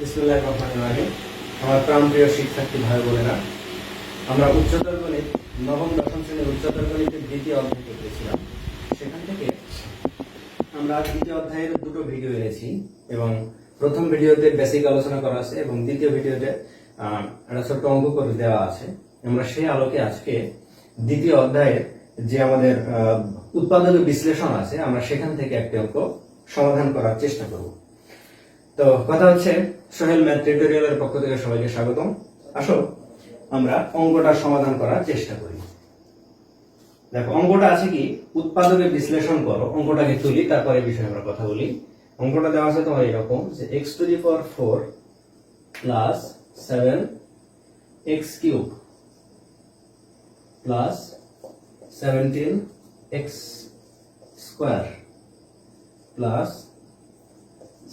বিসমুল্লাহ রহমান রাহিম। আমার প্রাণপ্রিয় শিক্ষার্থী ভাই বোনেরা, আমরা উচ্চতর গণিত, নবম, দশম শ্রেণির উচ্চতর গণিতের দ্বিতীয় অধ্যায় সেখান থেকে আমরা দ্বিতীয় অধ্যায়ের দুটো ভিডিও এনেছি এবং প্রথম ভিডিওতে বেসিক আলোচনা করা আছে এবং দ্বিতীয় ভিডিওতে একটা ছোট্ট অঙ্ক করে দেওয়া আছে। আমরা সেই আলোকে আজকে দ্বিতীয় অধ্যায়ের যে আমাদের উৎপাদক বিশ্লেষণ আছে, আমরা সেখান থেকে একটি অঙ্ক সমাধান করার চেষ্টা করব। তো কথা হচ্ছে সোহেল ম্যাথ টিউটোরিয়ালের পক্ষ থেকে সবাইকে স্বাগতম। আসো, আমরা অঙ্কটা সমাধান করার চেষ্টা করি। দেখো, অঙ্কটা আছে কি? উৎপাদকে বিশ্লেষণ করো, অঙ্কটাকে তুলি, তারপরে বিষয়ে আমরা কথা বলি। অঙ্কটা দেওয়া আছে তোমার এরকম যে x to the power four plus seven x cube plus seventeen x square plus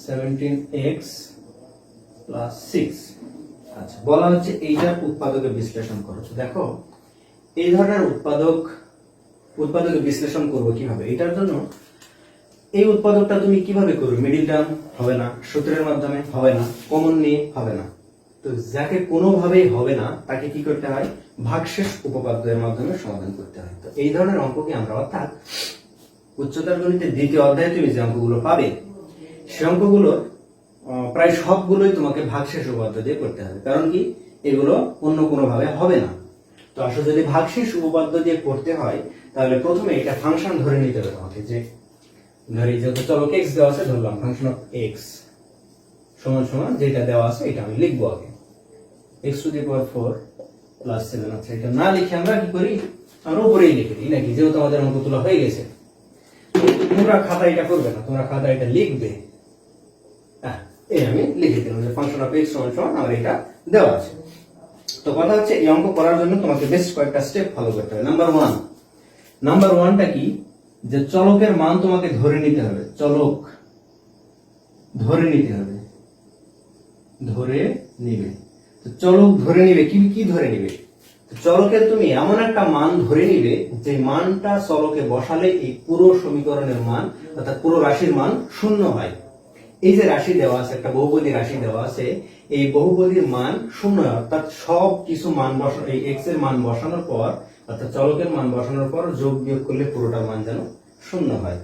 seventeen x আচ্ছা বলা হচ্ছে এইটার উৎপাদকে বিশ্লেষণ করো। দেখো, এই ধরনের উৎপাদক উৎপাদকে বিশ্লেষণ করব কীভাবে? এটার জন্য এই উৎপাদকটা তুমি কীভাবে করবে? মিডিল টার্ম হবে না, সূত্রের মাধ্যমে হবে না কমন নিয়ে হবে না। তো যাকে কোনোভাবেই হবে না, তাকে কি করতে হয়? ভাগশেষ উপপাদ্যের মাধ্যমে সমাধান করতে হয়। তো এই ধরনের অঙ্ককে আমরা অর্থাৎ উচ্চতর গণিতের দ্বিতীয় অধ্যায়ে তুমি যে অঙ্কগুলো পাবে, সে অঙ্কগুলো প্রায় সবগুলোই তোমাকে ভাগশেষ উপপাদ্য দিয়ে করতে হবে। কারণ কি? এগুলো অন্য কোনো ভাবে হবে না। তো আসলে যদি ভাগশেষ উপপাদ্য দিয়ে করতে হয়, তাহলে প্রথমে এটা ফাংশন ধরে নিতে হবে তোমাকে, যে ধরি যেহেতু চলক এক্স দেওয়া আছে, ধরলাম ফাংশন অফ এক্স সমান সমান যেটা দেওয়া আছে, এটা আমি লিখব আগে। X to the power four plus seven আচ্ছা এটা না লিখে আমরা কি করি? আমরা উপরেই লিখে দিই, নাকি? যেহেতু আমাদের অঙ্ক তোলা হয়ে গেছে। তোমরা খাতা এটা করবে না, তোমরা খাতা এটা লিখবে। এই আমি লিখে দিলাম যে ফাংশন অফ এক্স সমান আমার এটা দেওয়া আছে। তো কথা হচ্ছে, এই অঙ্ক করার জন্য তোমাকে বেশ কয়েকটা স্টেপ ফলো করতে হবে। নাম্বার ওয়ান নাম্বার ওয়ানটা কি? যে চলকের মান তোমাকে ধরে নিতে হবে। চলক ধরে নিতে হবে। ধরে নিবে। চলক ধরে নিবে, কি কি ধরে নিবে? চলকের তুমি এমন একটা মান ধরে নিবে, যে মানটা চলকে বসালে এই পুরো সমীকরণের মান, অর্থাৎ পুরো রাশির মান শূন্য হয়। এই যে রাশি দেওয়া আছে, একটা বহুপদী রাশি দেওয়া আছে, এই বহুপদীর মান শূন্য, অর্থাৎ সব কিছু মান বসা এই এক্সের মান বসানোর পর, অর্থাৎ চলকের মান বসানোর পর যোগ বিয়োগ করলে পুরোটা মান যেন শূন্য হয়।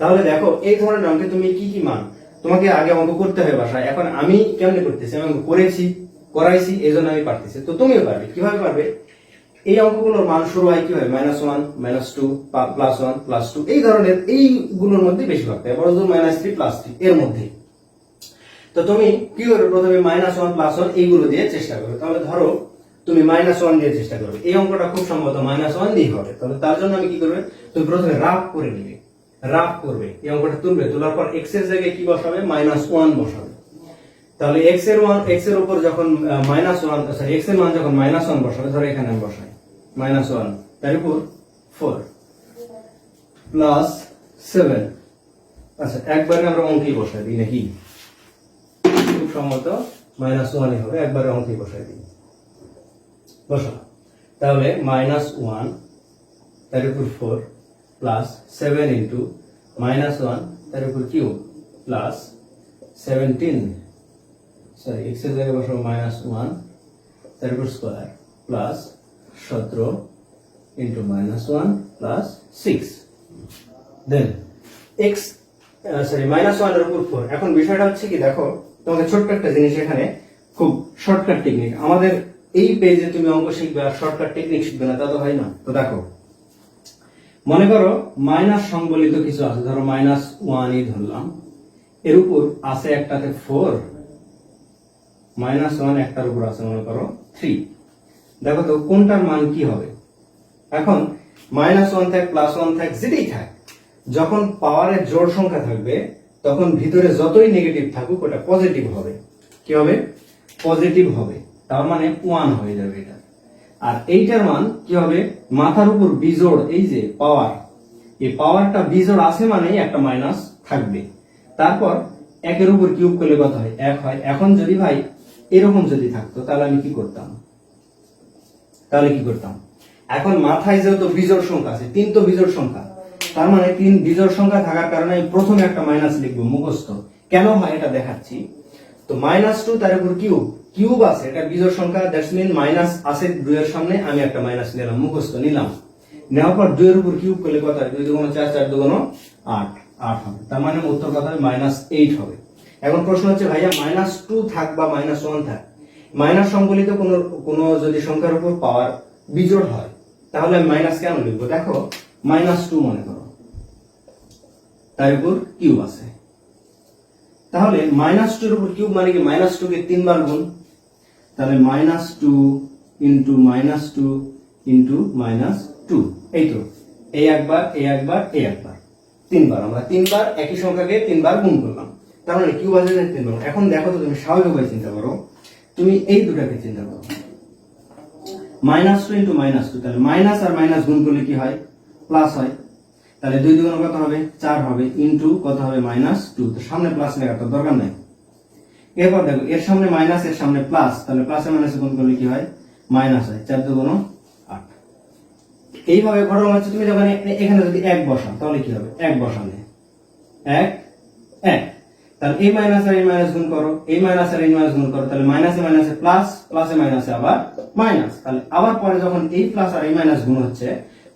তাহলে দেখো, এই ধরনের অঙ্কে তুমি কি কি মান? তোমাকে আগে অঙ্ক করতে হবে বাসায়। এখন আমি কেমনে করতেছি? আমি করেছি, করাইছি এই জন্য আমি পারতেছি। তো তুমিও পারবে। কীভাবে পারবে? এই অঙ্কগুলোর মান শুরু হয় কীভাবে minus one minus two plus one plus two এই ধরনের এইগুলোর মধ্যে বেশি ভাগতে হয় বড় মাইনাস থ্রি প্লাস থ্রি এর মধ্যে। তো তুমি কি করবে প্রথমে মাইনাস ওয়ান প্লাস ওয়ান এইগুলো দিয়ে চেষ্টা করবে? তাহলে ধরো তুমি মাইনাস ওয়ান দিয়ে চেষ্টা করবে। এই অঙ্কটা খুব সম্ভবত মাইনাস ওয়ান দিয়ে হবে তাহলে তার জন্য আমি কি করবে? তুমি প্রথমে রাফ করে নিবে। রাফ করবে। এই অঙ্কটা তুলবে। তোলার পর এক্সের জায়গায় কি বসাবে? মাইনাস ওয়ান বসাবে। তাহলে এক্সের ওয়ান এক্সের উপর যখন মাইনাস ওয়ান সরি এক্সের মান যখন মাইনাস ওয়ান বসাবে, ধরো এখানে আমি বসাই। মাইনাস ওয়ান তার উপর ফোর প্লাস সেভেন আচ্ছা একবারে আমরা অঙ্কেই বসাই দিই, নাকি? খুব সম্ভবত মাইনাস ওয়ানই হবে, একবারে অঙ্কেই বসাই দিই। বসা। তাহলে মাইনাস ওয়ান তার উপর four plus seven into minus one তার উপর কিউ প্লাস সেভেন্টিন সরি এক্সের জায়গায় বসাবো মাইনাস ওয়ান তার উপর স্কোয়ার প্লাস সতেরো into minus one plus six then x sorry minus ওয়ানের উপর ফোর এখন বিষয়টা হচ্ছে কি, দেখো তোমাকে ছোট্ট একটা জিনিস এখানে, খুব শর্টকাট টেকনিক আমাদের এই পেজে তুমি অঙ্ক শিখবে আর শর্টকাট টেকনিক শিখবে না, তা তো হয় না। তো দেখো, মনে করো মাইনাস সংবলিত কিছু আছে, ধরো মাইনাস ওয়ানই ধরলাম। এর উপর আছে একটাতে ফোর মাইনাস ওয়ান একটার উপর আছে, মনে করো থ্রি দেখো তো, কোনটার মান কি হবে? এখন মাইনাস ওয়ান থাক প্লাস ওয়ান থাক, যেটাই থাক, যখন পাওয়ারের জোড় সংখ্যা থাকবে, তখন ভিতরে যতই নেগেটিভ থাকুক, ওটা পজিটিভ হবে। কি হবে? পজিটিভ হবে। তার মানে ওয়ান হয়ে যাবে এটা। আর এইটার মান কি হবে? মাথার উপর বিজোড়, এই যে পাওয়ার এই পাওয়ারটা বিজোড় আছে মানে একটা মাইনাস থাকবে। তারপর একের উপর কিউব করলে কত হয়? এক হয়। এখন যদি ভাই এরকম যদি থাকতো, তাহলে আমি কি করতাম? তাহলে কি করতাম? এখন মাথায় যেহেতু বিজোড় সংখ্যা আছে, তিন তো বিজোড় সংখ্যা, তার মানে তিন বিজোড় সংখ্যা থাকার কারণে আমি প্রথমে একটা মাইনাস লিখব, মুখস্থ। কেন হয় এটা দেখাচ্ছি? তো মাইনাস টু তার উপর কিউব কিউব আছে, এটা বিজোড় সংখ্যা দ্যাটস মিন মাইনাস আছে দুইয়ের সামনে, আমি একটা মাইনাস নিলাম, মুখস্থ নিলাম। নেওয়ার পর দুইয়ের উপর কিউব করলে কত হয়? দুই দুগুণ চার চার দুগুণ আট আট হবে। তার মানে উত্তর কথা হবে মাইনাস এইট হবে। এখন প্রশ্ন হচ্ছে, ভাইয়া মাইনাস টু থাক বা মাইনাস ওয়ান থাক মাইনাস সংবলিত কোন কোন যদি সংখ্যার উপর পাওয়ার বিজোড় হয়, তাহলে আমি মাইনাস কেন লিখব? দেখো, মাইনাস টু মনে করো। তার উপর কিউব আছে। তাহলে মাইনাস টুর উপর কিউব মানে কি? মাইনাস টু কে তিনবার গুণ। তাহলে minus two into minus two into minus two এই তো এই একবার এই একবার এই একবার। তিনবার, আমরা তিনবার একই সংখ্যাকে তিনবার গুণ করলাম। তার মানে কিউব আছে তিনবার। এখন দেখো তো তুমি স্বাভাবিকভাবে চিন্তা করো। তুমি এই দুটাকে চিন্তা করো। Minus two into minus two, তাহলে মাইনাস আর মাইনাস গুণ করলে কি হয়? প্লাস হয়। তাহলে দুই দুগুণ কত হবে? চার হবে। ইন্টু কত হবে? Minus two. তো সামনে প্লাস লেখার তো দরকার নাই। এরপর দেখো, এর সামনে মাইনাস, এর সামনে প্লাস। তাহলে প্লাসে মাইনাস গুণ করলে কি হয়? মাইনাস হয়। চার দুগুণ আট। এইভাবে ঘটনা হচ্ছে তুমি যখন এখানে যদি এক বসাও, তাহলে কি হবে? এক বসালে। এক এক। তাহলে এই মাইনাস আর এই মাইনাস গুণ করো। এই মাইনাস আর এই মাইনাস গুণ করো, তাহলে মাইনাসে মাইনাসে প্লাস প্লাসে মাইনাসে আবার মাইনাস তাহলে আবার পরে যখন এই প্লাস আর এই মাইনাস গুণ হচ্ছে,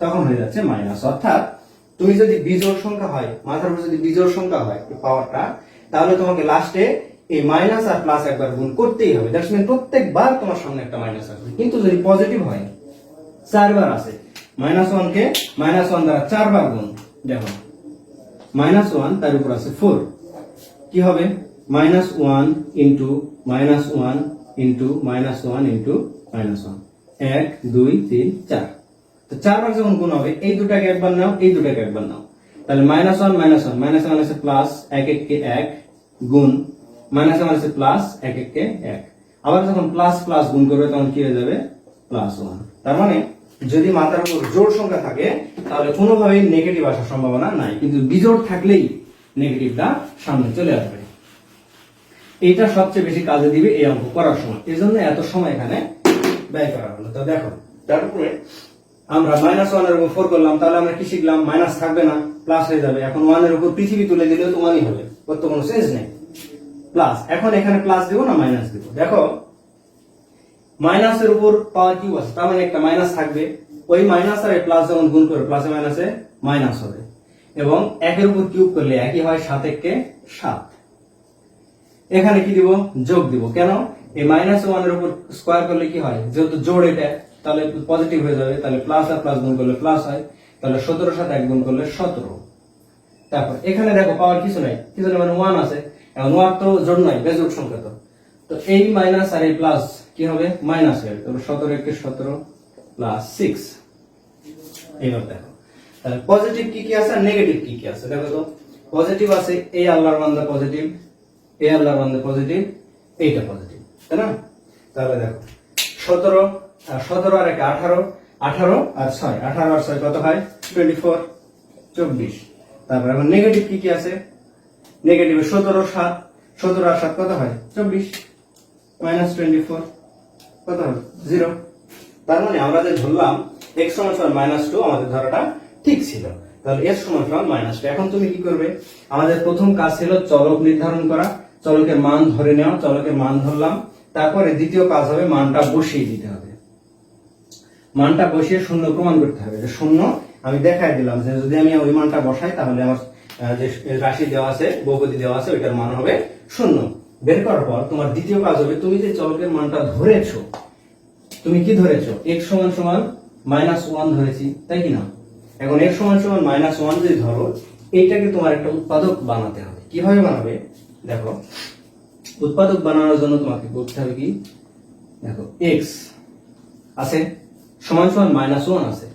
তখন হয়ে যাচ্ছে মাইনাস অর্থাৎ তুমি যদি বিজোড় সংখ্যা হয়, মাথার উপর যদি বিজোড় সংখ্যা হয়, এই পাওয়ারটা তাহলে তোমাকে লাস্টে এই মাইনাস আর প্লাস একবার গুণ করতেই হবে। দ্যাটস মিন প্রত্যেকবার তোমার সামনে একটা মাইনাস আসবে। কিন্তু যদি পজিটিভ হয়, চারবার আছে। মাইনাস ওয়ান কে মাইনাস ওয়ান দ্বারা চারবার গুণ। দেখো মাইনাস ওয়ান তার উপর আছে ফোর কি হবে? Minus one into minus one into minus one into minus one এক, দুই, তিন, চার। তো চারবার যখন গুণ হবে, এই দুটাকে একবার নাও, এই দুটাকে একবার নাও। তাহলে minus one minus one minus one আছে প্লাস এক এক কে এক গুণ মাইনাস ওয়ান আছে প্লাস এক এক কে এক। আবার যখন প্লাস প্লাস গুণ করবে, তখন কি হয়ে যাবে? প্লাস ওয়ান তার মানে যদি মাথার উপর জোর সংখ্যা থাকে, তাহলে কোনোভাবেই নেগেটিভ আসার সম্ভাবনা নাই। কিন্তু বিজোড় থাকলেই নেগেটিভটা সামনে চলে আসবে। এইটা সবচেয়ে বেশি কাজে দিবে এই অঙ্ক করার সময়। এই জন্য এত সময় এখানে ব্যয় করা হলো। তো দেখো, তারপরে আমরা মাইনাস ওয়ানের উপর ফোর করলাম, তাহলে আমরা কি শিখলাম? মাইনাস থাকবে না প্লাস হয়ে যাবে। এখন ওয়ানের উপর পৃথিবী তুলে দিলেও তো ওয়ানই হবে, ওর তো কোনো সেন্স নেই। প্লাস এখন এখানে প্লাস দিব না মাইনাস দিব? দেখো মাইনাসের উপর পাওয়ার কিউব আছে? তার মানে একটা মাইনাস থাকবে। ওই মাইনাস আর প্লাস যখন গুণ করে প্লাসে মাইনাসে মাইনাস হবে। এবং একের উপর কিউব করলে একই হয় সাত এককে সাত। এখানে কি দিব? যোগ দিব। কেন? এই মাইনাস ওয়ানের উপর স্কোয়ার করলে কি হয়? যেহেতু জোড় এটা, তাহলে পজিটিভ হয়ে যাবে। তাহলে প্লাস আর প্লাস গুণ করলে প্লাস হয়। তাহলে সতেরো সাথে এক গুণ করলে সতেরো। তারপর এখানে দেখো পাওয়ার কিছু নাই। কিছু নেই মানে ওয়ান আছে। এখন ওয়ান তো জোড় নাই, বেজোড় সংখ্যা তো। তো এই মাইনাস আর এই প্লাস কি হবে? মাইনাস যাবে। তাহলে সতেরো একে সতেরো প্লাস সিক্স এইবার দেখো। পজিটিভ কি কি আছে আর নেগেটিভ কি কি আছে? দেখো তো পজিটিভ আছে এই আল্লাহর বান্দা পজিটিভ এই আল্লাহর বান্দা পজিটিভ এইটা পজিটিভ তাই না? তাহলে দেখো, সতেরো সতেরো আর একে আঠারো আঠারো আর ছয়, আঠারো আর ছয় কত হয়? টোয়েন্টি ফোর চব্বিশ। তারপর এখন নেগেটিভ কি কি আছে? নেগেটিভ সতেরো, সাত, সতেরো আর সাত কত হয়? চব্বিশ। মাইনাস টোয়েন্টি ফোর কত হবে? জিরো তার মানে আমরা যে ধরলাম এক্স সমান মাইনাস টু আমাদের ধরাটা ঠিক ছিল। তাহলে এর সমান সমান মাইনাস টু এখন তুমি কি করবে? আমাদের প্রথম কাজ ছিল চলক নির্ধারণ করা। চলকের মান ধরে নেওয়া, চলকের মান ধরলাম। তারপরে দ্বিতীয় কাজ হবে মানটা বসিয়ে দিতে হবে। মানটা বসিয়ে শূন্য প্রমাণ করতে হবে যে শূন্য, আমি দেখাই দিলাম যে যদি আমি ওই মানটা বসাই, তাহলে আমার যে রাশি দেওয়া আছে, বহুপতি দেওয়া আছে, ওইটার মান হবে শূন্য। বের করার পর তোমার দ্বিতীয় কাজ হবে, তুমি যে চলকের মানটা ধরেছো, তুমি কি ধরেছো? x সমান সমান মাইনাস ওয়ান ধরেছি, তাই কি না? এখন x সমান সমান মাইনাস ওয়ান যদি ধরো, এইটাকে তোমার একটা উৎপাদক বানাতে হবে। কীভাবে বানাবে? দেখো, উৎপাদক বানানোর জন্য তোমাকে করতে হবে কি? দেখো, x আছে, সমান সমান মাইনাস ওয়ান আছে।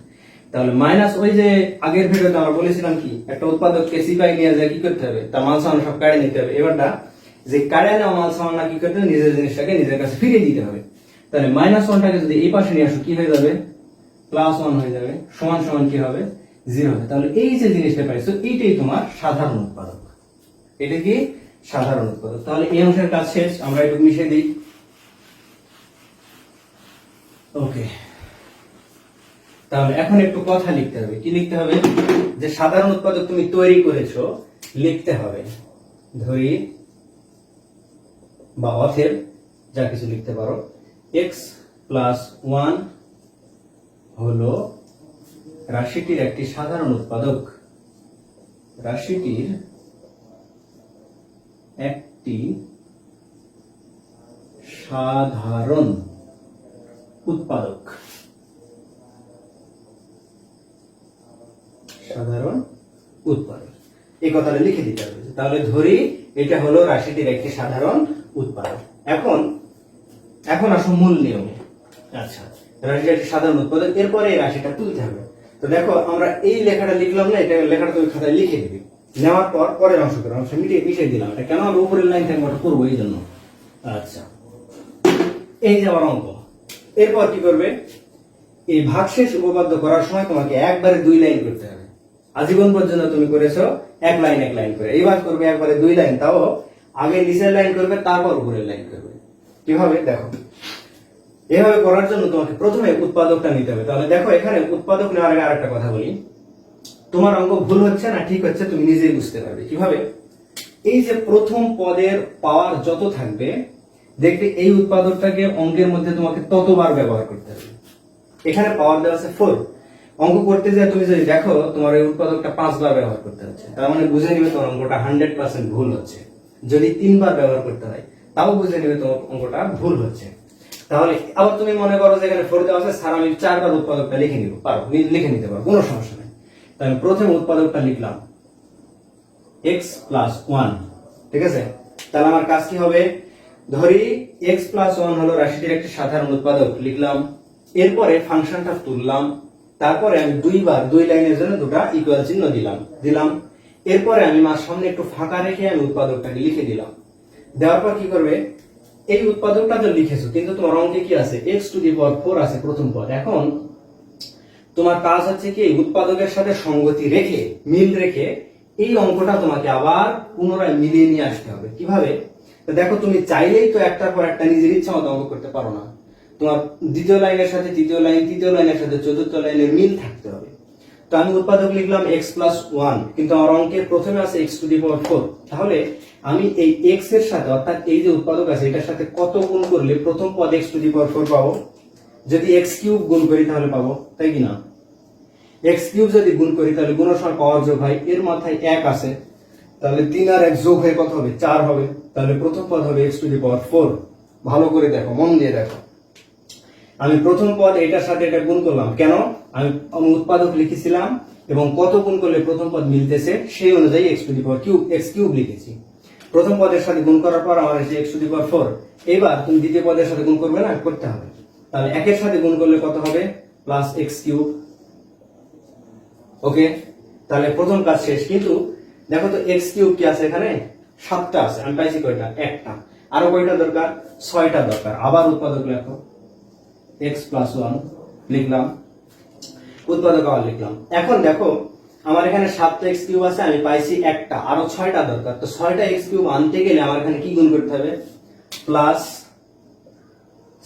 তাহলে মাইনাস ওই যে আগের ভিডিওতে আমরা বলেছিলাম কি, একটা উৎপাদক উৎপাদককে সিপাই নিয়ে যায় কি করতে হবে? তার মাল সামান সব কাড়ে নিতে হবে। এবারটা, যে কাড়ে নেওয়া মাল সামান কি করতে হবে? নিজের জিনিসটাকে নিজের কাছে ফিরিয়ে দিতে হবে। তাহলে মাইনাস ওয়ানটাকে যদি এই পাশে নিয়ে আসো, কি হয়ে যাবে? প্লাস ওয়ান হয়ে যাবে, সমান সমান কি হবে? জিরো হবে। তাহলে এই যে জিনিসটা পাইছো এইটাই তোমার সাধারণ উৎপাদক। এটা কি? সাধারণ উৎপাদক। তাহলে এই অংশের কাজ শেষ, আমরা একটু মিশিয়ে দিই। ওকে তাহলে এখন একটু কথা লিখতে হবে। কি লিখতে হবে? যে সাধারণ উৎপাদক তুমি তৈরি করেছ, লিখতে হবে। ধরি, বা অথের, যা কিছু লিখতে পারো এক্স প্লাস ওয়ান হলো রাশিটির একটি সাধারণ উৎপাদক। রাশিটির একটি সাধারণ উৎপাদক। সাধারণ উৎপাদক। এই কথাটা লিখে দিতে হবে। তাহলে ধরি এটা হলো রাশিটির একটি সাধারণ উৎপাদক। এখন এখন আসো মূল নিয়ম। আচ্ছা। রাশিটা সাধারণ উৎপাদক, এরপরে এই রাশিটা তুলতে হবে। তো দেখো, আমরা এই লেখাটা লিখলাম না এটা লেখাটা তুমি খাতায় লিখে দিবি। নেওয়ার পর পরের অংশ করে, অংশ মিটিয়ে মিশিয়ে দিলাম। এটা কেন আমরা উপরের লাইন থেকে ওটা করব এই জন্য? আচ্ছা। এই যে আমার অঙ্ক। এরপর কি করবে? এই ভাগশেষ উপপাদ্য করার সময় তোমাকে একবারে দুই লাইন করতে হবে। আজীবন পর্যন্ত তুমি করেছ, এক লাইন এক লাইন করে। এবার করবে একবারে দুই লাইন তাও আগে নিচের লাইন করবে, তারপর উপরের লাইন করবে। কীভাবে? দেখো। এভাবে করার জন্য তোমাকে প্রথমে উৎপাদকটা নিতে হবে। তাহলে দেখো, এখানে উৎপাদক নেওয়ার আগে আরেকটা কথা বলি। তোমার অঙ্ক ভুল হচ্ছে না, ঠিক হচ্ছে, তুমি নিজেই বুঝতে পারবে। কীভাবে? এই যে প্রথম পদের পাওয়ার যত থাকবে, দেখবে এই উৎপাদকটাকে অঙ্কের মধ্যে তোমাকে ততবার ব্যবহার করতে হবে। এখানে পাওয়ার দেওয়া আছে ফোর অঙ্ক করতে যে তুমি যদি দেখো, তোমার এই উৎপাদকটা পাঁচবার ব্যবহার করতে হচ্ছে। তার মানে বুঝে নিবে তোমার অঙ্কটা হান্ড্রেড পার্সেন্ট ভুল হচ্ছে। যদি তিনবার ব্যবহার করতে হয়, তাও বুঝে নিবে তোমার অঙ্কটা ভুল হচ্ছে। তাহলে আবার তুমি মনে করো যে এখানে ফোর দেওয়া আছে, স্যার, আমি চারবার উৎপাদকটা লিখে নিব। পারো লিখে নিতে পারো, কোনো সমস্যা নেই। তাহলে প্রথম উৎপাদকটা লিখলাম। এক্স প্লাস ওয়ান ঠিক আছে? তাহলে আমার কাজ কি হবে? ধরি এক্স প্লাস ওয়ান হলো রাশিটির একটি সাধারণ উৎপাদক, লিখলাম। এরপরে ফাংশনটা তুললাম। তারপরে আমি দুইবার দুই লাইনের জন্য দুটা ইকুয়াল চিহ্ন দিলাম দিলাম। এরপরে আমি মার সামনে একটু ফাঁকা রেখে আমি উৎপাদকটাকে লিখে দিলাম। দেওয়ার পর কি করবে? এই উৎপাদকটা তো লিখেছো, কিন্তু তোমার অঙ্কে কি আছে? X to the power four আছে প্রথম পদ। এখন তোমার কাজ হচ্ছে কি, উৎপাদকের সাথে সঙ্গতি রেখে, মিল রেখে এই অঙ্কটা তোমাকে আবার পুনরায় মিলিয়ে নিয়ে আসতে হবে। কীভাবে? দেখো, তুমি চাইলেই তো একটার পর একটা নিজের ইচ্ছা মতো অঙ্ক করতে পারো না। তোমার দ্বিতীয় লাইনের সাথে তৃতীয় লাইন, তৃতীয় লাইনের সাথে চতুর্থ লাইনের মিল থাকতে হবে। তো আমি উৎপাদক লিখলাম এক্স প্লাস ওয়ান কিন্তু আমার অঙ্কের প্রথমে আছে x to the power four তাহলে আমি এই এক্সের সাথে, অর্থাৎ এই যে উৎপাদক আছে, এটার সাথে কত গুণ করলে প্রথম পদ x to the power four পাবো? যদি এক্স কিউব গুণ করি তাহলে পাবো, তাই কি না? এক্স কিউব যদি গুণ করি, তাহলে গুণসর পাওয়ার যোগ হয়, এর মাথায় এক আছে, তাহলে তিন আর এক যোগ হয়ে কত হবে? চার হবে, তাহলে প্রথম পদ হবে x to the power four ভালো করে দেখো, মন দিয়ে দেখো। আমি প্রথম পদ এটার সাথে এটা গুণ করলাম, কেন? আমি আমি উৎপাদক লিখেছিলাম, এবং কত গুণ করলে প্রথম পদ মিলতেছে, সেই অনুযায়ী x to the power cube x cube লিখেছি। প্রথম পদের সাথে গুণ করার পর আমার এসে x to the power four. এবার তুমি দ্বিতীয় পদের সাথে গুণ করবে না? করতে হবে। তাহলে একের সাথে গুণ করলে কত হবে? প্লাস এক্স কিউব ওকে তাহলে প্রথম কাজ শেষ। কিন্তু দেখো তো এক্স কিউব কি আছে এখানে? সাতটা আছে। আমি পাইছি কয়টা? একটা। আরও কয়টা দরকার? ছয়টা দরকার। আবার উৎপাদক লেখো। এক্স প্লাস ওয়ান লিখলাম। উৎপাদক আবার লিখলাম। এখন দেখো আমার এখানে সাতটা এক্স কিউব আছে, আমি পাইছি একটা। আরও ছয়টা দরকার। তো ছয়টা এক্স কিউব আনতে গেলে আমার এখানে কি গুণ করতে হবে? প্লাস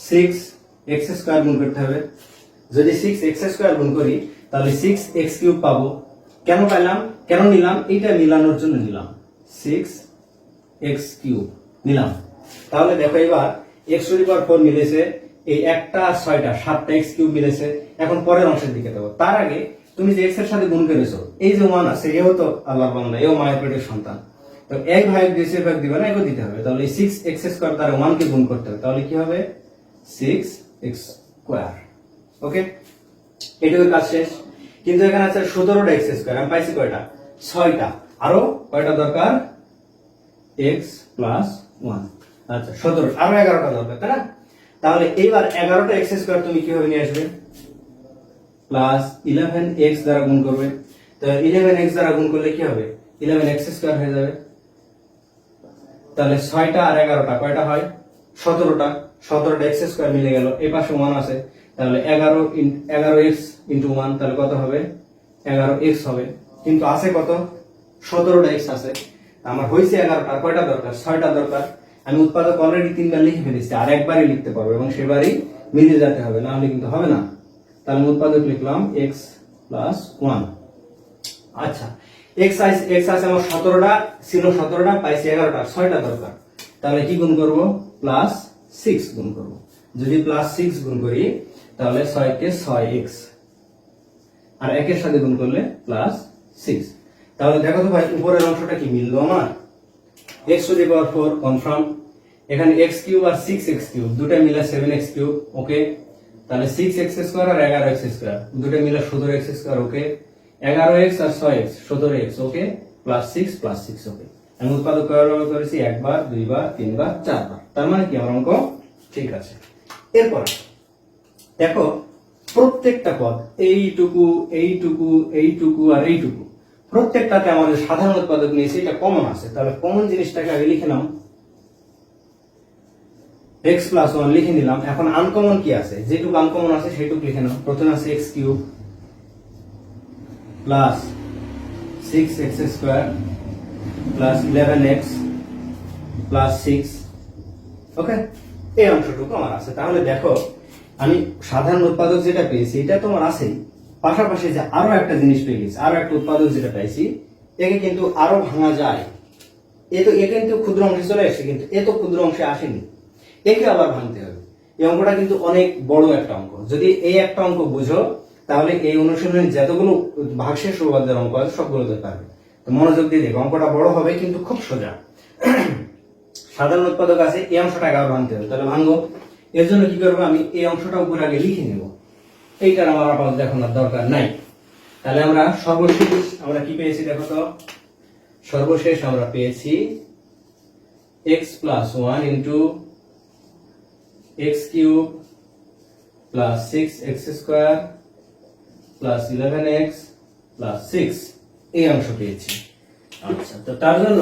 সিক্স এক্স স্কোয়ার গুণ করতে হবে। যদি সিক্স এক্স স্কোয়ার গুণ করি, তাহলে সিক্স এক্স কিউব পাবো। কেন পাইলাম? কেন নিলাম? এইটা মিলানোর জন্য নিলাম। সিক্স এক্স কিউব নিলাম। তাহলে দেখো এবার এক্স টু পাওয়ার ফোর মিলেছে। এই একটা ছয়টা, সাতটা এক্স কিউব মিলেছে। এখন পরের অংশের দিকে দেবো। তার আগে তুমি যে এক্সের সাথে গুণ করেছ, এই যে ওয়ান আছে, এও তো আল্লাহ বান্দা, এও মায়ের পেটের সন্তান। তো এক ভাগ দিয়েছে ভাগ দিবে না এগো দিতে হবে। তাহলে সিক্স এক্স স্কোয়ার দ্বারা ওয়ান কে গুণ করতে হবে। তাহলে কি হবে? সিক্স এক্স স্কোয়ার ওকে এটুকু কাজ শেষ। কিন্তু এখানে আছে সতেরোটা এক্স স্কোয়ার আমি পাইছি কয়টা? ছয়টা। আরও কয়টা দরকার? এক্স প্লাস ওয়ান আচ্ছা সতেরো। আরও এগারোটা দরকার, তাই না? তাহলে এইবার এগারোটা এক্স স্কোয়ার তুমি কীভাবে নিয়ে আসবে? প্লাস ইলেভেন এক্স দ্বারা গুণ করবে। তো ইলেভেন এক্স দ্বারা গুণ করলে কি হবে? ইলেভেন এক্স স্কোয়ার হয়ে যাবে। তাহলে ছয়টা আর এগারোটা, কয়টা হয়? সতেরোটা। সতেরোটা এক্স স্কোয়ার মিলে গেল। এই পাশে ওয়ান আছে। তাহলে এগারো এগারো এক্স ইন্টু ওয়ান তাহলে কত হবে? এগারো এক্স হবে। কিন্তু আছে কত? সতেরোটা এক্স আছে। আমার হয়েছে এগারোটা কয়টা দরকার? ছয়টা দরকার। আমি উৎপাদক অলরেডি তিনবার লিখে ফেলেছি, আর একবারই লিখতে পারব এবং সেবারই মিলে যেতে হবে। না হলে কিন্তু হবে না। তাহলে আমি উৎপাদক লিখলাম এক্স প্লাস ওয়ান আচ্ছা এক্স আইস এক্স আছে আমার সতেরোটা ছিল সতেরোটা, পাইছি এগারোটা, ছয়টা দরকার। তাহলে কি গুণ করব? প্লাস সিক্স গুণ করব। যদি প্লাস সিক্স গুণ করি, তাহলে ছয়কে ছয় এক্স আর একের সাথে গুণ করলে প্লাস সিক্স তাহলে দেখো তো ভাই, উপরের অংশটা কি মিললো আমার? X to the power four confirm এখানে এক্স কিউব আর সিক্স এক্স কিউব দুটা মিলে সেভেন এক্স কিউব ওকে তাহলে সিক্স এক্স স্কোয়ার আর এগারো এক্স স্কোয়ার দুটো মিলে সতেরো এক্স স্কোয়ার ওকে এগারো এক্স আর ছয় এক্স সতেরো x okay plus six plus six okay আমি উৎপাদক করেছি? একবার, দুইবার, তিনবার, চারবার। তার মানে কি? আমার অঙ্ক ঠিক আছে। এরপর, দেখো, প্রত্যেকটা পদ এইটুকু এইটুকু এইটুকু আর এইটুকু। প্রত্যেকটাতে আমাদের সাধারণ উৎপাদক নিয়েছি, এটা কমন আছে। তাহলে কমন জিনিসটাকে আগে লিখে নাও। এক্স প্লাস ওয়ান লিখে নিলাম। এখন আনকমন কি আছে? যেটুকু আনকমন আছে সেটুকু লিখে নাও। প্রথমে আছে x cube plus six x square plus eleven x plus six okay এই অংশটুকু আমার আছে। তাহলে দেখো, আমি সাধারণ উৎপাদক যেটা পেয়েছি, এটা তোমার আছেই। পাশাপাশি যে আরও একটা জিনিস পেয়ে গেছি, আরও একটা উৎপাদক যেটা পাইছি, একে কিন্তু আরও ভাঙা যায়। এ তো, এ কিন্তু ক্ষুদ্র অংশে চলে আসছে কিন্তু এ তো ক্ষুদ্র অংশে আসেনি। একে আবার ভাঙতে হবে। এই অঙ্কটা কিন্তু অনেক বড় একটা অঙ্ক। যদি এই একটা অঙ্ক বুঝো, তাহলে এই অনুশীলনের যতগুলো ভাগশেষ উপপাদ্যের অঙ্ক আছে, সবগুলোতে পারবে। তো মনোযোগ দিয়ে দেখো, অঙ্কটা বড় হবে কিন্তু খুব সোজা। সাধারণ উৎপাদক আছে, এই অংশটাকে আবার ভাঙতে হবে। তাহলে ভাঙবো এর জন্য কি করব আমি? এই অংশটা উপরে আগে লিখে নেব। এইটার আমার আপাতত দেখানোর দরকার নাই। তাহলে আমরা সর্বশেষ আমরা কি পেয়েছি দেখো তো? সর্বশেষ আমরা পেয়েছি x plus one into x cube plus six x square plus eleven x plus six এই অংশ পেয়েছি। আচ্ছা তো তার জন্য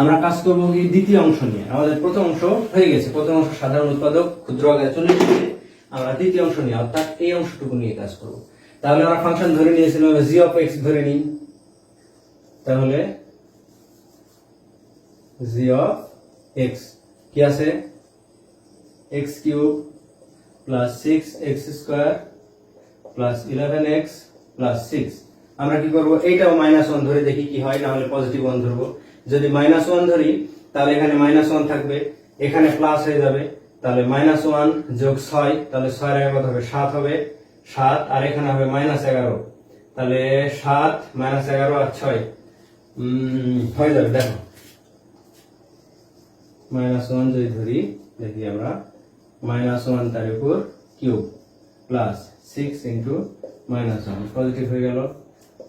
আমরা কাজ করব কি দ্বিতীয় অংশ নিয়ে। আমাদের প্রথম অংশ হয়ে গেছে। প্রথম অংশ সাধারণ উৎপাদক ক্ষুদ্র আকারে চলে এসেছে। আমরা দ্বিতীয় অংশ নিয়ে, অর্থাৎ এই অংশটুকু নিয়ে কাজ করব। তাহলে আমরা ফাংশন ধরে নিয়েছিলাম জি অফ এক্স ধরে নিই। তাহলে জি অফ এক্স কি আছে? X cube plus six x square plus eleven x plus six আমরা কি করব? এইটাও মাইনাস ওয়ান ধরে দেখি কি হয় না হলে পজিটিভ ওয়ান ধরবো। যদি মাইনাস ওয়ান ধরি, তাহলে এখানে মাইনাস ওয়ান থাকবে। এখানে প্লাস হয়ে যাবে, তাহলে মাইনাস ওয়ান যোগ ছয়, তাহলে ছয়ের আগে হবে? সাত হবে। সাত, আর এখানে হবে মাইনাস এগারো। তাহলে সাত মাইনাস এগারো আর ছয় হয়ে যাবে। দেখো। মাইনাস ওয়ান যদি ধরি, দেখি আমরা। মাইনাস ওয়ান তার উপর cube plus six into minus one positive হয়ে গেল।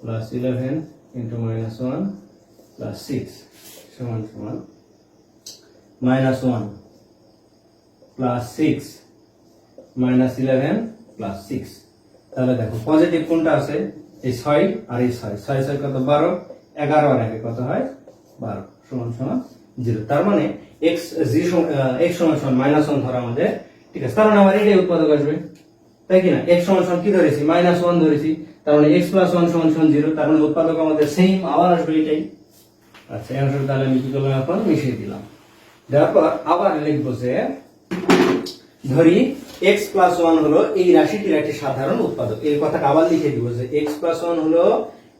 Plus eleven into minus one plus six সমান সমান। Minus one plus six minus eleven plus six তাহলে দেখো পজিটিভ কোনটা আছে? এই ছয় আর এই ছয়। ছয় ছয় কত? বারো। এগারো আর একে কত হয়? বারো। সমান সমান জিরো। তার মানে এক্স জি এক্স সমান সমান মাইনাস ওয়ান ধরা আমাদের ঠিক আছে? তার মানে আমার এটাই উৎপাদক আসবে। তাই এক্স কি ধরেছি? মাইনাস ওয়ান ধরেছি। তার মানে এক্স প্লাস ওয়ান জিরো তার মানে উৎপাদক আমাদের সেম আবার আসবে এটাই। আচ্ছা তাহলে মিশিয়ে দিলাম। আবার লিখব যে, ধরি এক্স প্লাস ওয়ান হলো এই রাশিটির একটি সাধারণ উৎপাদক। এই কথাটা আবার লিখে দিব যে এক্স প্লাস ওয়ান হলো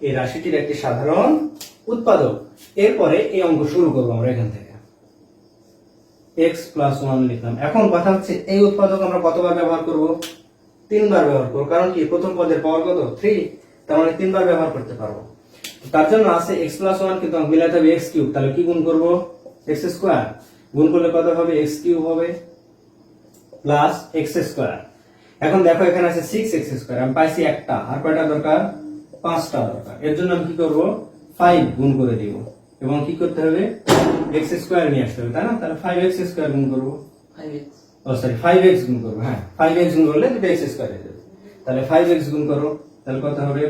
এই রাশিটির একটি সাধারণ উৎপাদক। এরপরে এই অঙ্ক শুরু করব আমরা এখান থেকে। এক্স প্লাস ওয়ান লিখলাম। এখন কথা হচ্ছে এই উৎপাদক আমরা কতবার ব্যবহার করব? তিনবার ব্যবহার করব। কারণ কি? প্রথম পদের পাওয়ার কত? থ্রি তার মানে তিনবার ব্যবহার করতে পারব। তার জন্য আছে এক্স প্লাস ওয়ান কিন্তু মিলাতে হবে এক্স কিউব তাহলে কি গুণ করব? এক্স স্কোয়ার গুণ করলে কত হবে? এক্স কিউব হবে প্লাস এক্স স্কোয়ার এখন দেখো এখানে আছে সিক্স এক্স স্কোয়ার আমি পাইছি একটা। আর কয়টা দরকার? পাঁচটা দরকার। এর জন্য আমি কি করব? ফাইভ গুণ করে দিব। এবং কি করতে হবে? এক্স স্কোয়ার নিয়ে আসতে হবে তাই না? তাহলে ফাইভ এক্স স্কোয়ার গুণ করব। ও সরি ফাইভ এক্স গুণ করব হ্যাঁ। ফাইভ এক্স গুণ করলে দুটো এক্স স্কোয়ার হয়ে যাবে। তাহলে ফাইভ এক্স গুণ করো তাহলে কত হবে?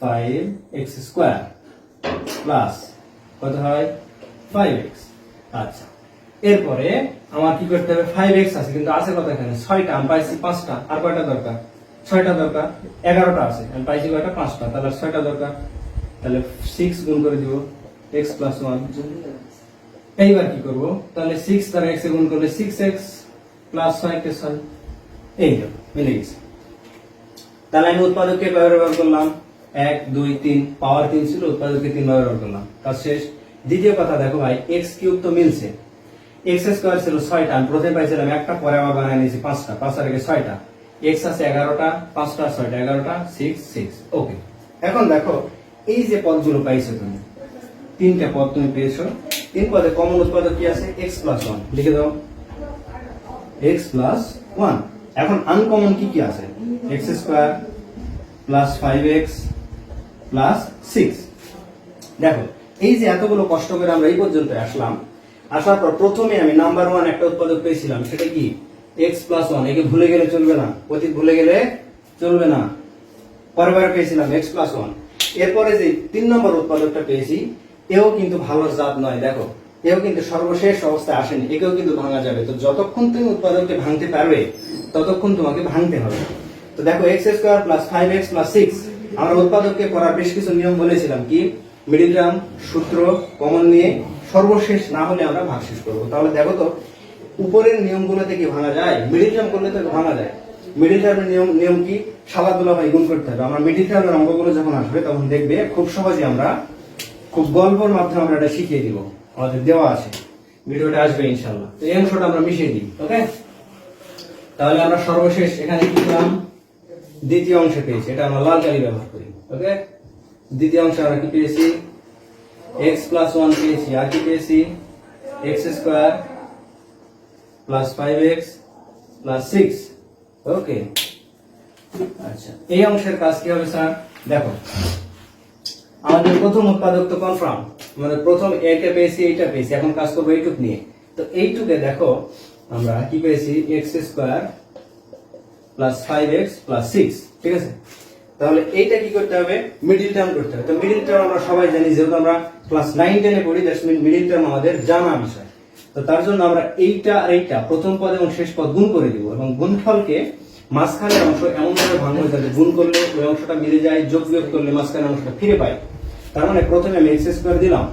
ফাইভ এক্স স্কোয়ার প্লাস কত হয়? ফাইভ এক্স আচ্ছা এরপরে আমার কি করতে হবে? ফাইভ এক্স আছে কিন্তু আছে কত এখানে? ছয়টা আমি পাইছি পাঁচটা। আর কয়টা দরকার? ছয়টা দরকার এগারোটা আছে আমি পাইছি কয়টা? পাঁচটা। তাহলে ছয়টা দরকার। তাহলে সিক্স গুণ করে দিব এক্স প্লাস ওয়ান এইবার কি করব? তাহলে সিক্স দ্বারা এক্স গুণ করলে সিক্স এক্স প্লাস ছয় কে ছয় এই মিলে গেছে। তাহলে আমি উৎপাদককে ব্যবহার করলাম? এক, দুই, তিন পাওয়ার তিন ছিল, উৎপাদককে তিন ব্যবহার করলাম। কাজ শেষ। দ্বিতীয় কথা দেখো ভাই এক্স কিউব তো মিলছে। এক্স স্কোয়ার ছিল ছয়টা, আমি প্রথমে পাইছিলাম একটা, পরে আবার বানিয়ে নিয়েছি পাঁচটা। পাঁচটা রেখে ছয়টা। এক্স আছে এগারোটা, পাঁচটা ছয়টা, এগারোটা সিক্স সিক্স ওকে এখন দেখো, এই যে পদগুলো পাইছো তুমি, তিনটা পদ তুমি পেয়েছ তিন পদে কমন উৎপাদক কি আছে? এক্স প্লাস ওয়ান লিখে দাও। এক্স প্লাস ওয়ান এখন আনকমন কি কি আছে? X square plus five x plus six দেখো, এই যে এতগুলো কষ্ট করে আমরা এই পর্যন্ত আসলাম, আসার পর প্রথমে আমি নাম্বার ওয়ান একটা উৎপাদক পেয়েছিলাম, সেটা কি? এক্স প্লাস ওয়ান একে ভুলে গেলে চলবে না। অতীত ভুলে গেলে চলবে না। পরের পেয়েছিলাম এক্স প্লাস ওয়ান এরপরে যে তিন নম্বর উৎপাদকটা পেয়েছি এও কিন্তু ভালো জাত নয়, দেখো। এও কিন্তু সর্বশেষ অবস্থায় আসেনি, একেও কিন্তু ভাঙা যাবে। তো যতক্ষণ তুমি উৎপাদককে ভাঙতে পারবে, ততক্ষণ তোমাকে ভাঙতে হবে। তো দেখো x square plus five x plus six আমরা উৎপাদককে করার বেশ কিছু নিয়ম বলেছিলাম কি? মিডিল টার্ম সূত্র কমন নিয়ে সর্বশেষ না হলে আমরা ভাগ শেষ করব। তাহলে দেখো তো, উপরের নিয়মগুলোতে কি ভাঙা যায়? মিডিল টার্ম করলে তো ভাঙা যায়। মিডিল টার্মের নিয়ম নিয়ম কি? সালাদুল্লাহ ভাই গুণ করতে হবে। আমরা মিডিল টার্মের অঙ্কগুলো যখন আসবে, তখন দেখবে খুব সহজে আমরা খুব গল্পের মাধ্যমে আমরা এটা শিখিয়ে দিব। আমাদের দেওয়া আছে। ভিডিওটা আসবে ইনশাল্লাহ তো এই অংশটা আমরা মিশিয়ে দিই, ওকে? তাহলে আমরা সর্বশেষ এখানে কি পেলাম? দ্বিতীয় অংশ পেয়েছি। এটা আমরা লাল কালি ব্যবহার করি, ওকে? দ্বিতীয় অংশে আমরা কি পেয়েছি? এক্স প্লাস ওয়ান পেয়েছি। আর কি পেয়েছি? X square plus five x plus six okay? আচ্ছা এই অংশের কাজ কি হবে, স্যার? দেখো। আমাদের প্রথম উৎপাদক তো কনফার্ম মানে প্রথম এটা পেয়েছি এইটা পেয়েছি, এখন কাজ করব এইটুক নিয়ে। তো এইটুকে দেখো, আমরা কি পেয়েছি? X square plus five x plus six ঠিক আছে? তাহলে এইটা কি করতে হবে? মিডিল টার্ম করতে হবে। তো মিডিল টার্ম আমরা সবাই জানি, যেহেতু আমরা ক্লাস নাইন টেনে পড়ি দ্যাটস মিন মিডিল টার্ম আমাদের জানা বিষয়। তো তার জন্য আমরা এইটা আর এইটা, প্রথম পদ এবং শেষ পদ গুণ করে দিব এবং গুণফলকে মাঝখানের অংশ এমন ভাবে ভাঙবো যাতে গুণ করলে ওই অংশটা মিলে যায়, যোগ বিয়োগ করলে মাঝখানের অংশটা ফিরে পাই। তার মানে প্রথমে আমি এক্স স্কোয়ার দিলাম।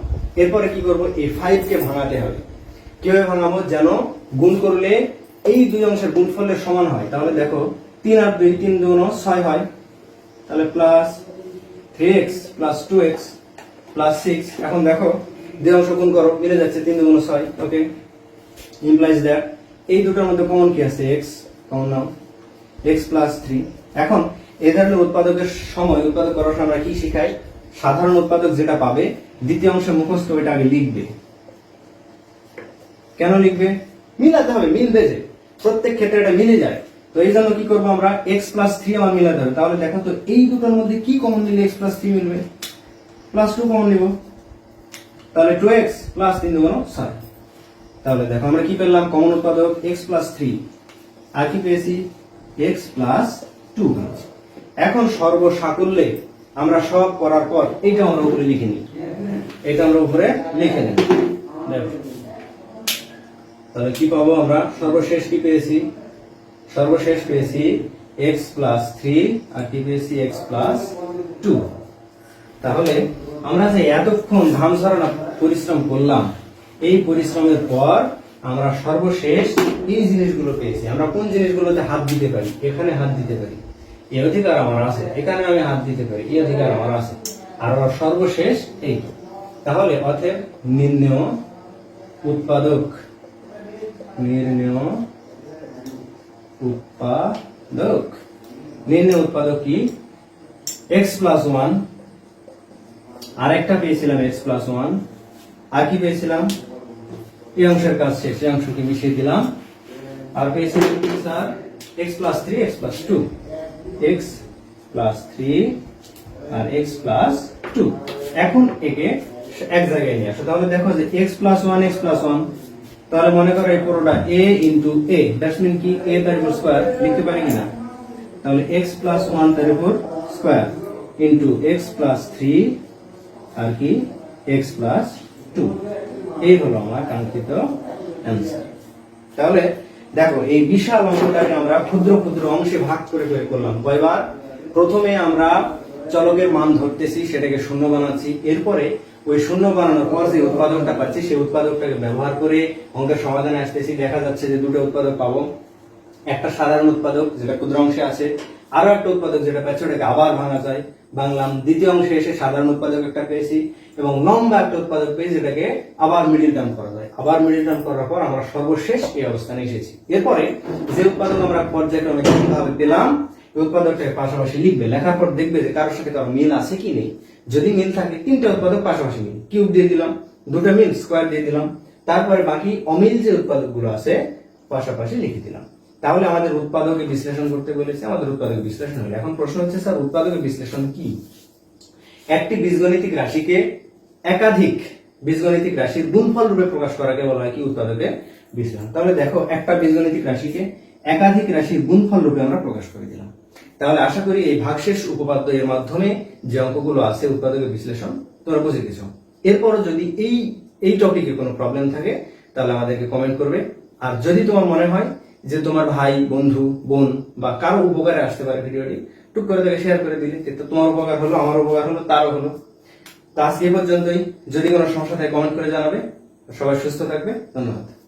এরপরে কি করব? এই ফাইভ কে ভাঙাতে হবে। কীভাবে ভাঙাবো? যেন গুণ করলে এই দুই অংশের গুণফলের সমান হয়। তাহলে দেখো, তিন আর দুই, তিন দুগুণ ছয় হয়। তাহলে plus three x plus two x plus six এখন দেখো, দুই অংশ গুণ করো, মিলে যাচ্ছে তিন দুগুণ ছয়। ওকে ইমপ্লাইজ দ্যাট এই দুটোর মধ্যে কমন কি আছে? এক্স কমন নাও এক্স প্লাস থ্রি এখন এ ধরনের উৎপাদকের সময় উৎপাদক করার সময় আমরা কি শিখাই? সাধারণ উৎপাদক যেটা পাবে, দ্বিতীয় অংশে মুখস্থ ওইটা আগে লিখবে। কেন লিখবে? মিলাতে হবে, মিলবে যে। প্রত্যেক ক্ষেত্রে এটা মিলে যায়। তো এই জন্য কি করব আমরা? এক্স প্লাস থ্রি আমার মিলাতে হবে। তাহলে দেখো তো, এই দুটোর মধ্যে কি কমন নিলে এক্স প্লাস থ্রি মিলবে? প্লাস টু কমন নিব। তাহলে টু এক্স প্লাস তিন দুগুণ ছয়। তাহলে দেখো আমরা কি পেলাম? কমন উৎপাদক এক্স প্লাস থ্রি আর কি পেয়েছি? এক্স প্লাস টু এখন সর্বসাকল্যে আমরা সব করার পর এইটা আমরা উপরে লিখে নিই। এটা আমরা উপরে লিখে নিই। তাহলে কি পাবো আমরা? সর্বশেষ কি পেয়েছি? সর্বশেষ পেয়েছি এক্স প্লাস থ্রি আর কি পেয়েছি? এক্স প্লাস টু তাহলে আমরা যে এতক্ষণ ধাম ছড়ানো পরিশ্রম করলাম, এই পরিশ্রমের পর আমরা সর্বশেষ এই জিনিসগুলো পেয়েছি। আমরা কোন জিনিসগুলোতে হাত দিতে পারি? এখানে হাত দিতে পারি। এই অধিকার আমার আছে, এখানে আমি হাত দিতে পারি, এই অধিকার আমার আছে। আর সর্বশেষ এই তাহলে অতএব নির্ণয় উৎপাদক নির্ণয় উৎপাদক। নির্ণয় উৎপাদক কি? এক্স প্লাস ওয়ান আরেকটা পেয়েছিলাম এক্স প্লাস ওয়ান আর কি পেয়েছিলাম? এই অংশের কাজ শেষ, এই অংশকে মিশিয়ে দিলাম। আর পেয়েছিলাম sir? X plus three x plus two x plus three আর এক্স প্লাস টু এখন একে এক জায়গায় নিয়ে আসো। তাহলে দেখো যে x plus one x plus one তাহলে মনে করো এই পুরোটা এ ইন্টু এ দ্যাটস মিন কি? এ তার উপর স্কোয়ার লিখতে পারি কিনা তাহলে এক্স প্লাস ওয়ান তার উপর square into x plus three আর কি? এক্স প্লাস টু এই হলো আমার কাঙ্ক্ষিত অ্যান্সার তাহলে দেখো, এই বিশাল অংশটাকে আমরা ক্ষুদ্র ক্ষুদ্র অংশে ভাগ করে করে করলাম। কয়বার? প্রথমে আমরা চলকের মান ধরতেছি, সেটাকে শূন্য বানাচ্ছি। এরপরে ওই শূন্য বানানোর পর যে উৎপাদনটা পাচ্ছি, সেই উৎপাদকটাকে ব্যবহার করে অঙ্কের সমাধানে আসতেছি। দেখা যাচ্ছে যে দুটো উৎপাদক পাবো। একটা সাধারণ উৎপাদক, যেটা ক্ষুদ্র অংশে আছে, আরও একটা উৎপাদক যেটা পাচ্ছি, ওটাকে আবার ভাঙা যায়। বাংলাম দ্বিতীয় অংশে এসে সাধারণ উৎপাদক একটা পেয়েছি, এবং লম্বা একটা উৎপাদক পেয়েছি, যেটাকে আবার মিডিল টার্ম করা। আবার মিডিল করার পর আমরা সর্বশেষ এই অবস্থানে এসেছি। এরপরে যে উৎপাদক আমরা পর্যায়ক্রমে কীভাবে পেলাম, এই পাশাপাশি লিখবে। লেখার পর দেখবে যে কারোর সাথে মিল আছে কি নেই। যদি মিল থাকে, তিনটা উৎপাদক পাশাপাশি মিল। কিউব দিয়ে দিলাম, দুটো মিল, স্কোয়ার দিয়ে দিলাম। তারপরে বাকি অমিল যে উৎপাদকগুলো আছে, পাশাপাশি লিখে দিলাম। তাহলে আমাদের উৎপাদকে বিশ্লেষণ করতে বলেছে, আমাদের উৎপাদক বিশ্লেষণ হলো। এখন প্রশ্ন হচ্ছে, স্যার, উৎপাদকের বিশ্লেষণ কি? একটি বীজগণিতিক রাশিকে একাধিক বীজগণিতিক রাশির গুণফল রূপে প্রকাশ করাকে বলা হয় কি উৎপাদকের বিশ্লেষণ। তাহলে দেখো, একটা বীজগণিতিক রাশিকে একাধিক রাশির গুণফল রূপে আমরা প্রকাশ করে দিলাম। তাহলে আশা করি এই ভাগশেষ উপপাদ্য এর মাধ্যমে যে অঙ্কগুলো আছে উৎপাদকের বিশ্লেষণ, তোমরা বুঝে গেছো। এরপরও যদি এই এই টপিকে কোনো প্রবলেম থাকে, তাহলে আমাদেরকে কমেন্ট করবে। আর যদি তোমার মনে হয় যে তোমার ভাই, বন্ধু, বোন বা কারও উপকারে আসতে পারে ভিডিওটি টুক করে তাকে শেয়ার করে দিলে তোমার উপকার হলো আমার উপকার হলো, তারও হলো। তো আজকে পর্যন্তই। যদি কোনো সমস্যা থাকে কমেন্ট করে জানাবে। সবাই সুস্থ থাকবে। ধন্যবাদ।